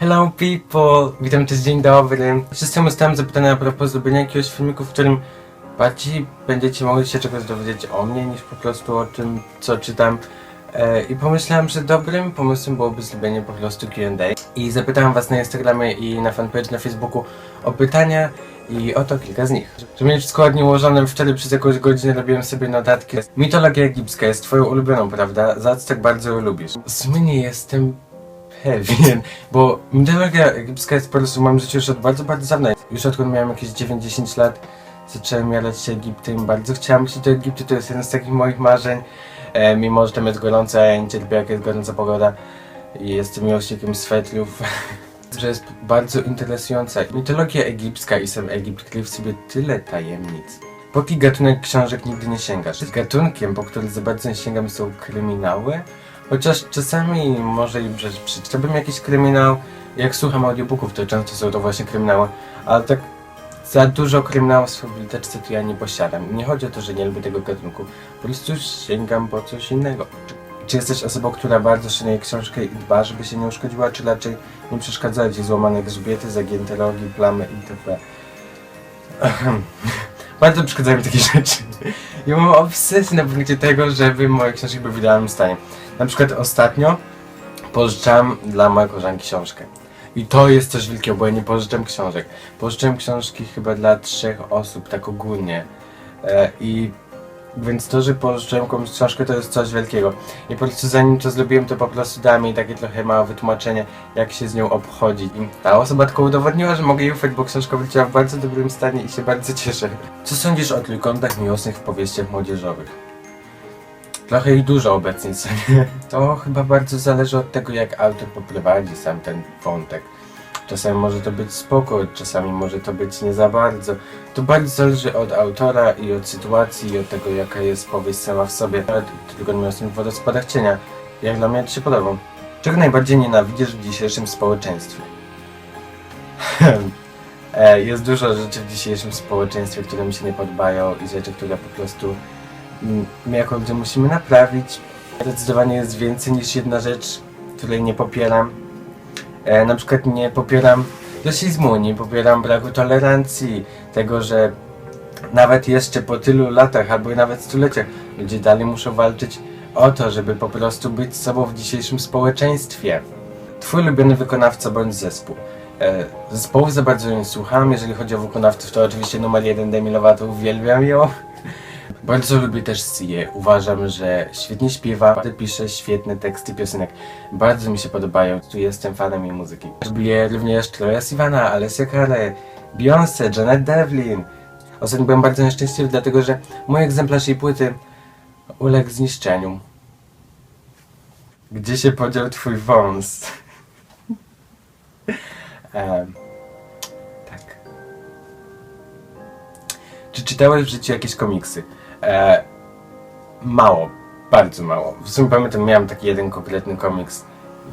Hello people! Witam, cześć, dzień dobry. Wszystkim dostałem zapytania a propos zrobienia jakiegoś filmiku, w którym bardziej będziecie mogli się czegoś dowiedzieć o mnie, niż po prostu o tym, co czytam. E, I pomyślałem, że dobrym pomysłem byłoby zrobienie po prostu Q&A. I zapytałem was na Instagramie i na fanpage na Facebooku o pytania i oto kilka z nich. Żeby mieć wszystko ładnie ułożone, wtedy przez jakąś godzinę robiłem sobie notatki. Mitologia egipska jest twoją ulubioną, prawda? Za co tak bardzo ją lubisz? W sumie nie jestem pewien, bo mitologia egipska jest po prostu w moim życiu już od bardzo, bardzo dawna. Już odkąd miałem jakieś 9-10 lat, zacząłem jarać się Egiptem. Bardzo chciałem lecieć do Egiptu, to jest jeden z takich moich marzeń. E, mimo, że tam jest gorąco, ja nie cierpię, jak jest gorąca pogoda. I jestem miłośnikiem swetrów. że jest bardzo interesująca. Mitologia egipska i sam Egipt kryje w sobie tyle tajemnic. Póki gatunek książek nigdy nie sięgasz. Gatunkiem, po który za bardzo nie sięgam są kryminały, chociaż czasami może i prze- przeczytałbym jakiś kryminał. Jak słucham audiobooków, to często są to właśnie kryminały, ale tak za dużo kryminałów w swojej bibliotece to ja nie posiadam. Nie chodzi o to, że nie lubię tego gatunku, po prostu sięgam po coś innego. Czy, czy jesteś osobą, która bardzo szanuje książkę i dba, żeby się nie uszkodziła, czy raczej nie przeszkadzają ci złamane grzbiety, zagięte rogi, plamy itp.? Bardzo przeszkadzają mi takie rzeczy. Ja mam obsesję na punkcie tego, żeby moje książki były w idealnym stanie. Na przykład ostatnio pożyczałem dla mojej koleżanki książkę. I to jest coś wielkiego, bo ja nie pożyczam książek. Pożyczyłem książki chyba dla trzech osób, tak ogólnie. E, I więc to, że pożyczyłem komuś książkę, to jest coś wielkiego. I po prostu zanim to zrobiłem, to po prostu dałem jej takie trochę małe wytłumaczenie, jak się z nią obchodzić. I ta osoba tylko udowodniła, że mogę jej ufać, bo książka wróciła w bardzo dobrym stanie i się bardzo cieszę. Co sądzisz o trójkątach miłosnych w powieściach młodzieżowych? Trochę ich dużo obecnie, co nie? To chyba bardzo zależy od tego, jak autor poprowadzi sam ten wątek. Czasami może to być spoko, czasami może to być nie za bardzo. To bardzo zależy od autora i od sytuacji i od tego, jaka jest powieść sama w sobie. Nawet tylko miłosnym w wodospadach cienia. Jak dla mnie to się podoba. Czego najbardziej nienawidzisz w dzisiejszym społeczeństwie? E, jest dużo rzeczy w dzisiejszym społeczeństwie, które mi się nie podobają i rzeczy, które po prostu mm, my jako ludzie musimy naprawić. Zdecydowanie jest więcej niż jedna rzecz, której nie popieram. E, na przykład nie popieram rasizmu, nie popieram braku tolerancji, tego, że nawet jeszcze po tylu latach, albo nawet stuleciach, ludzie dalej muszą walczyć o to, żeby po prostu być sobą w dzisiejszym społeczeństwie. Twój ulubiony wykonawca bądź zespół. E, zespołów za bardzo nie słucham, jeżeli chodzi o wykonawców, to oczywiście numer jeden Demi Lovato, uwielbiam ją. Bardzo lubię też Się. Uważam, że świetnie śpiewa, pisze świetne teksty piosenek. Bardzo mi się podobają. Tu jestem fanem jej muzyki. Lubię również Troya Sivana, Alessia Cara, Beyoncé, Janet Devlin. Ostatnio byłem bardzo nieszczęśliwy, dlatego że mój egzemplarz jej płyty uległ zniszczeniu. Gdzie się podział twój wąs? Em, Czy czytałeś w życiu jakieś komiksy? E, mało, bardzo mało. W sumie pamiętam, miałem taki jeden konkretny komiks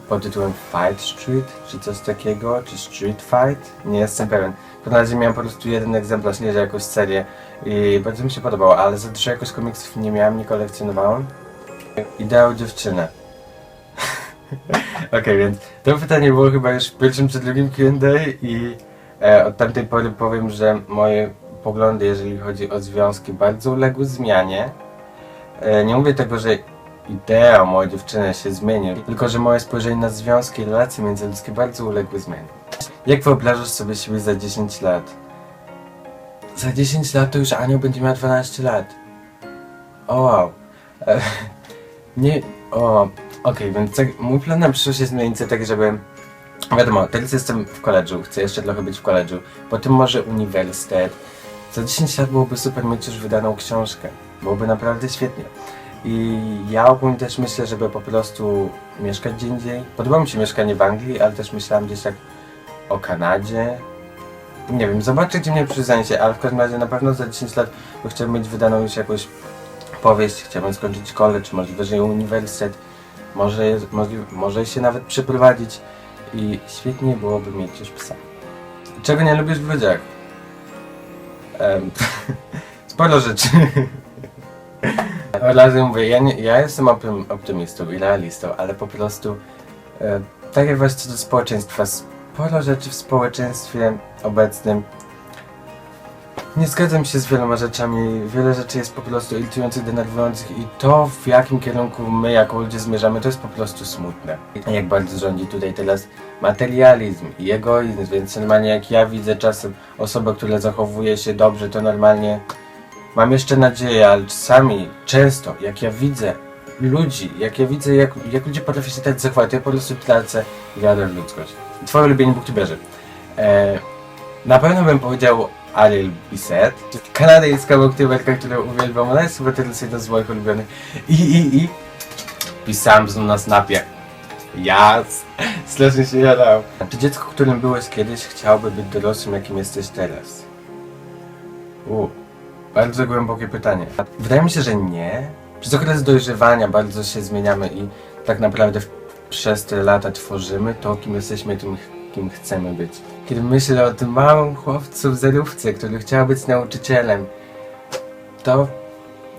pod tytułem Fight Street, czy coś takiego, czy Street Fight, nie jestem pewien. W każdym razie miałem po prostu jeden egzemplarz, nie że jakąś serię i bardzo mi się podobało, ale za dużo jakoś komiksów nie miałem, nie kolekcjonowałem. Ideał dziewczynę. Okej, więc to pytanie było chyba już w pierwszym czy drugim Q&A i e, od tamtej pory powiem, że moje poglądy, jeżeli chodzi o związki, bardzo uległy zmianie. E, nie mówię tego, że idea mojej dziewczyny się zmieni, tylko że moje spojrzenie na związki i relacje międzyludzkie bardzo uległy zmianie. Jak wyobrażasz sobie siebie za 10 lat? Za 10 lat to już Anioł będzie miał 12 lat. O wow. E, nie, o, okej, więc tak, mój plan na przyszłość jest mniej więcej tak, żeby Wiadomo, teraz jestem w koledżu, chcę jeszcze trochę być w koledżu, potem może uniwersytet. Za 10 lat byłoby super mieć już wydaną książkę. Byłoby naprawdę świetnie. I ja ogólnie też myślę, żeby po prostu mieszkać gdzie indziej. Podoba mi się mieszkanie w Anglii, ale też myślałem gdzieś tak o Kanadzie. Nie wiem, zobaczę gdzie mnie przyznanie ale w każdym razie na pewno za 10 lat bo chciałbym mieć wydaną już jakąś powieść, chciałbym skończyć college, możliwe, że i uniwersytet. Może, może się nawet przeprowadzić i świetnie byłoby mieć już psa. Czego nie lubisz w ludziach? Sporo rzeczy. Od razu mówię, ja, nie, ja jestem optym, optymistą i realistą, ale po prostu e, tak jak właśnie do społeczeństwa, sporo rzeczy w społeczeństwie obecnym. Nie zgadzam się z wieloma rzeczami. Wiele rzeczy jest po prostu irytujących, denerwujących i to, w jakim kierunku my jako ludzie zmierzamy, to jest po prostu smutne. Jak bardzo rządzi tutaj teraz materializm i egoizm, więc normalnie jak ja widzę czasem osobę, która zachowuje się dobrze, to normalnie mam jeszcze nadzieję, ale czasami, często, jak ja widzę ludzi, jak ja widzę, jak, jak ludzie potrafią się tak zachować, to ja po prostu tracę wiarę w ludzkość. Twoje ulubieni booktuberzy. E, na pewno bym powiedział Ariel Bisset, kanadyjska booktuberka, którą uwielbiam, ona jest chyba teraz jedna z moich ulubionych. I, i, i pisałem z na snapie. Jas! Strasznie się jadał. Czy dziecko, którym byłeś kiedyś, chciałby być dorosłym, jakim jesteś teraz? U, bardzo głębokie pytanie. Wydaje mi się, że nie. Przez okres dojrzewania bardzo się zmieniamy i tak naprawdę przez te lata tworzymy to, kim jesteśmy, tym, kim chcemy być. Kiedy myślę o tym małym chłopcu w zerówce, który chciał być nauczycielem, to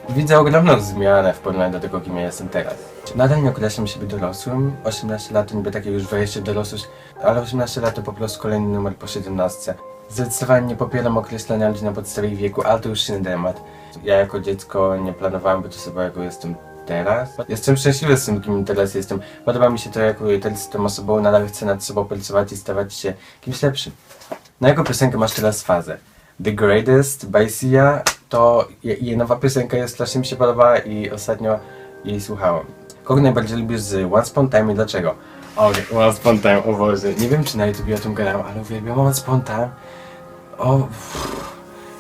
widzę ogromną zmianę w porównaniu do tego, kim ja jestem teraz. Nadal nie określam siebie dorosłym. 18 lat to niby takie już wejście w dorosłość, ale 18 lat to po prostu kolejny numer po 17. Zdecydowanie nie popieram określenia ludzi na podstawie ich wieku, ale to już inny temat. Ja jako dziecko nie planowałem być osobą, jaką jestem teraz. Jestem szczęśliwy z tym, kim teraz jestem. Podoba mi się to, jaką teraz jestem osobą, nadal chcę nad sobą pracować i stawać się kimś lepszym. Na jaką piosenkę masz teraz fazę? The Greatest by Sia to je- jej nowa piosenka jest strasznie mi się podoba i ostatnio jej słuchałem. Kogo najbardziej lubisz z Once Upon Time i dlaczego? O, Once Upon Time, o Boże. Nie wiem czy na YouTube o tym gadałem, ale uwielbiam Once Upon Time. O,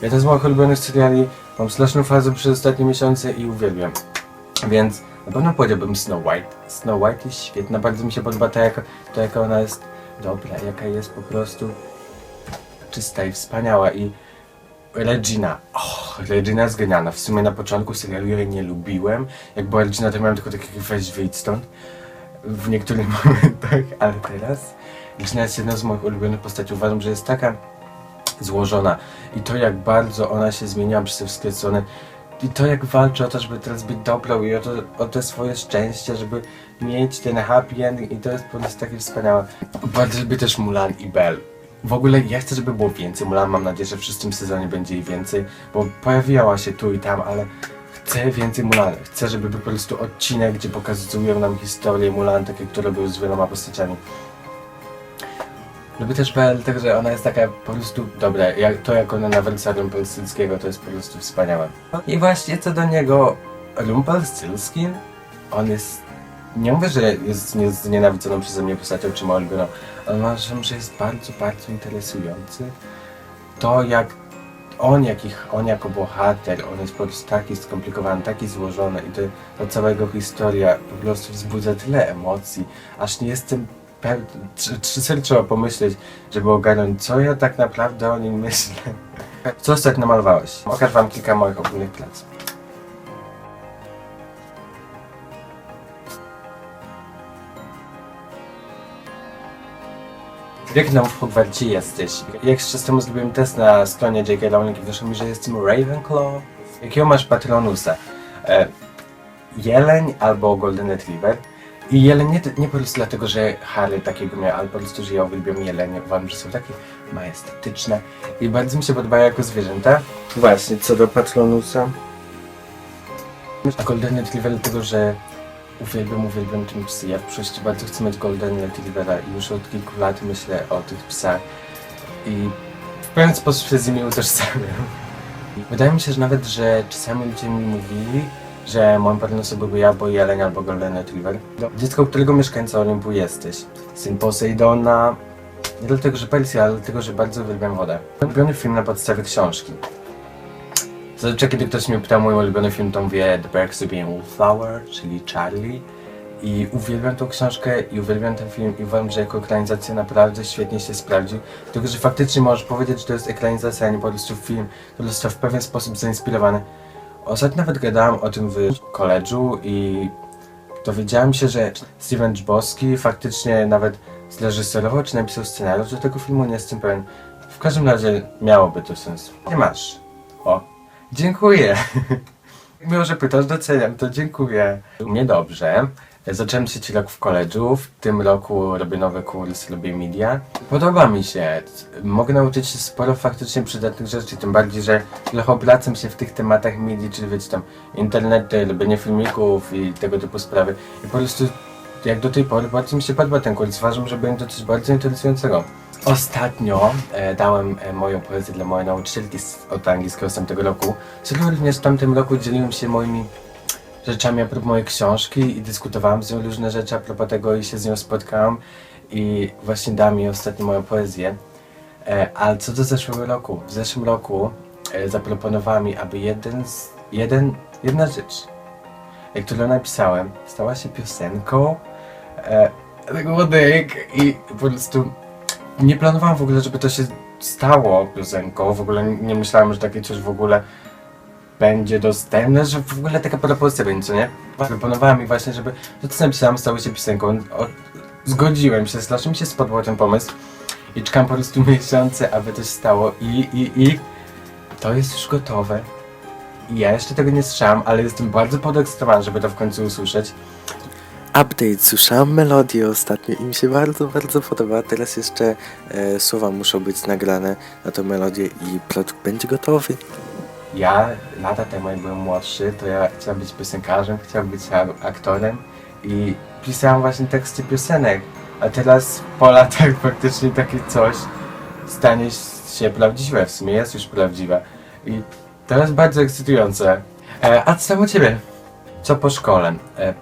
ja to z moich ulubionych seriali. Mam straszną fazę przez ostatnie miesiące i uwielbiam. Więc na pewno powiedziałbym Snow White. Snow White jest świetna, bardzo mi się podoba to, jaka, to jaka ona jest dobra, jaka jest po prostu czysta i wspaniała i Regina. Och, Regina jest genialna. W sumie na początku serialu jej nie lubiłem. Jak była Regina, to miałem tylko takie weź wyjdź stąd. W niektórych momentach, ale teraz Regina jest jedną z moich ulubionych postaci. Uważam, że jest taka złożona i to jak bardzo ona się zmieniła przez te wszystkie strony i to jak walczy o to, żeby teraz być dobrą i o to, o to swoje szczęście, żeby mieć ten happy end i to jest po prostu takie wspaniałe. Bardzo lubię też Mulan i Belle. W ogóle ja chcę, żeby było więcej Mulan, mam nadzieję, że w szóstym sezonie będzie jej więcej, bo pojawiała się tu i tam, ale chcę więcej Mulan. Chcę, żeby był po prostu odcinek, gdzie pokazują nam historię Mulan, takie, które były z wieloma postaciami. Lubię też Belle, także ona jest taka po prostu dobra. Jak, to jak ona nawraca Rumpelstilskiego to jest po prostu wspaniałe. I właśnie co do niego, Rumpelstiltskin, on jest... Nie mówię, że jest nie, znienawidzoną przeze mnie postacią czy moją ulubioną, ale uważam, że jest bardzo, bardzo interesujący. To jak on, jakich, on jako bohater, on jest po prostu taki skomplikowany, taki złożony i to, to cała jego historia po prostu wzbudza tyle emocji, aż nie jestem trzy, trzeba pomyśleć, żeby ogarnąć, co ja tak naprawdę o nim myślę. Co ostatnio malowałeś? Okaż wam kilka moich ogólnych prac. W jakim tam w Hogwarcie jesteś? Jak czas temu zrobiłem test na stronie J.K. Rowling i wyszło mi, że jestem Ravenclaw. Jakiego masz Patronusa? E, jeleń albo Golden Retriever. I jeleń nie, nie po prostu dlatego, że Harry takiego miał, ale po prostu, że ja uwielbiam jelenie. Uważam, że są takie majestetyczne i bardzo mi się podobają jako zwierzęta. Właśnie, co do Patronusa. A Golden Retriever dlatego, że uwielbiam, uwielbiam tym psy. Ja w przyszłości bardzo chcę mieć Golden Retrievera i już od kilku lat myślę o tych psach. I w pewien sposób się z nimi utożsamiam. Wydaje mi się, że nawet, że czasami ludzie mi mówili, że moim partnerem byłby albo jeleń, albo Golden Retriever. Dziecko, którego mieszkańca Olimpu jesteś. Syn Poseidona. Nie dlatego, że Persja, ale dlatego, że bardzo uwielbiam wodę. Ulubiony film na podstawie książki. Zazwyczaj, kiedy ktoś mnie pyta mój ulubiony film, to mówię The Perks of Being a Wallflower, czyli Charlie. I uwielbiam tą książkę i uwielbiam ten film i uważam, że jako ekranizacja naprawdę świetnie się sprawdził. Tylko, że faktycznie możesz powiedzieć, że to jest ekranizacja, a nie po prostu film, który został w pewien sposób zainspirowany. Ostatnio nawet gadałem o tym w koledżu i dowiedziałem się, że Steven Dżbowski faktycznie nawet zreżyserował czy napisał scenariusz do tego filmu, nie jestem pewien. W każdym razie miałoby to sens. Nie masz. O, dziękuję. Miło, że pytasz, doceniam to, dziękuję. U mnie dobrze. Zacząłem trzeci rok w koledżu, w tym roku robię nowy kurs, robię media. Podoba mi się. Mogę nauczyć się sporo faktycznie przydatnych rzeczy, tym bardziej, że trochę obracam się w tych tematach media, czyli wiecie tam internety, robienie filmików i tego typu sprawy. I po prostu jak do tej pory bardzo mi się podoba ten kurs. Uważam, że będzie to coś bardzo interesującego. Ostatnio e, dałem e, moją poezję dla mojej nauczycielki z, od angielskiego z tamtego roku, z którą również w tamtym roku dzieliłem się moimi rzeczami a propos mojej książki i dyskutowałem z nią różne rzeczy a propos tego i się z nią spotkałem i właśnie dała mi ostatnio moją poezję. E, ale co do zeszłego roku? W zeszłym roku e, zaproponowała mi, aby jeden z, jeden, jedna rzecz, e, którą napisałem, stała się piosenką e, tego łodyk i po prostu nie planowałem w ogóle, żeby to się stało piosenką, w ogóle nie myślałem, że takie coś w ogóle będzie dostępne, że w ogóle taka propozycja będzie, co nie? Proponowała mi właśnie, żeby to co napisałem stało się piosenką. Zgodziłem się, strasznie mi się spodobał ten pomysł i czekam po prostu miesiące, aby to się stało i, i, i to jest już gotowe. Ja jeszcze tego nie słyszałem, ale jestem bardzo podekscytowany, żeby to w końcu usłyszeć. Update, słyszałam melodię ostatnio i mi się bardzo, bardzo podoba. Teraz jeszcze e, słowa muszą być nagrane na tą melodię i produkt będzie gotowy. Ja lata temu, jak byłem młodszy, to ja chciałem być piosenkarzem, chciałem być aktorem i pisałem właśnie teksty piosenek. A teraz po latach faktycznie takie coś stanie się prawdziwe, w sumie jest już prawdziwe. I to jest bardzo ekscytujące. E, a co u Ciebie? Co po szkole? E,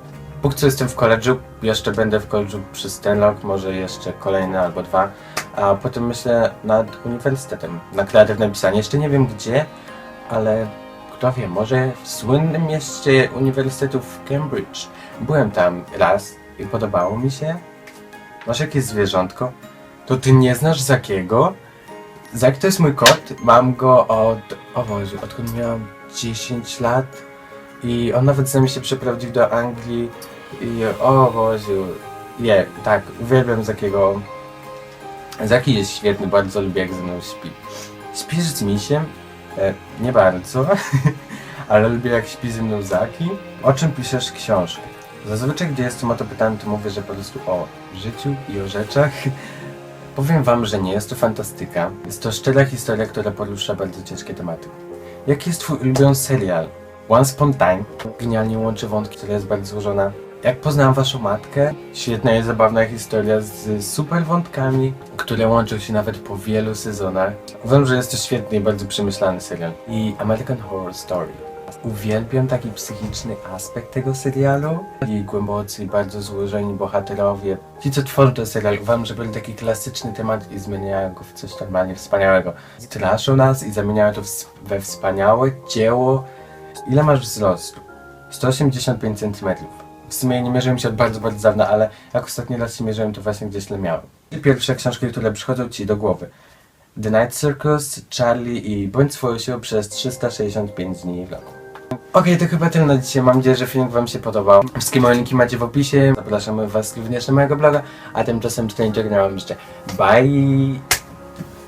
póki co jestem w koledżu, jeszcze będę w koledżu przez ten rok, może jeszcze kolejny albo dwa. A potem myślę nad uniwersytetem, na kreatywne pisanie. Jeszcze nie wiem gdzie, ale kto wie, może w słynnym mieście Uniwersytetu w Cambridge. Byłem tam raz i podobało mi się. Masz jakieś zwierzątko? To ty nie znasz Zakiego? Zak to jest mój kot. Mam go od, o Boże, odkąd miałem 10 lat. I on nawet z nami się przeprowadził do Anglii. I o Boże, nie, tak, uwielbiam Zakiego. Zaki jest świetny, bardzo lubię jak ze mną śpi. Śpisz z misiem? E, nie bardzo, ale lubię jak śpi ze mną Zaki. O czym piszesz książkę? Zazwyczaj, gdy jestem o to pytany, to mówię, że po prostu o życiu i o rzeczach. Powiem wam, że nie jest to fantastyka. Jest to szczera historia, która porusza bardzo ciężkie tematy. Jaki jest twój ulubiony serial? Once Upon Time genialnie łączy wątki, która jest bardzo złożona. Jak poznałem waszą matkę? Świetna i zabawna historia z super wątkami, które łączą się nawet po wielu sezonach. Uważam, że jest to świetny i bardzo przemyślany serial. I American Horror Story. Uwielbiam taki psychiczny aspekt tego serialu. I głębocy bardzo złożeni bohaterowie. Ci, co tworzą serial, uważam, że byli taki klasyczny temat i zmieniają go w coś normalnie wspaniałego. Straszą nas i zamieniają to we wspaniałe dzieło. Ile masz wzrostu? 185 cm. W sumie nie mierzyłem się od bardzo, bardzo dawna, ale jak ostatni raz się mierzyłem, to właśnie gdzieś miałem. I pierwsze książki, które przychodzą Ci do głowy. The Night Circus, Charlie i Bądź swoją siłą przez 365 dni w roku. Okej, to chyba tyle na dzisiaj. Mam nadzieję, że film Wam się podobał. Wszystkie moje linki macie w opisie. Zapraszamy Was również na mojego bloga. A tymczasem żegnam Wam jeszcze. Bye!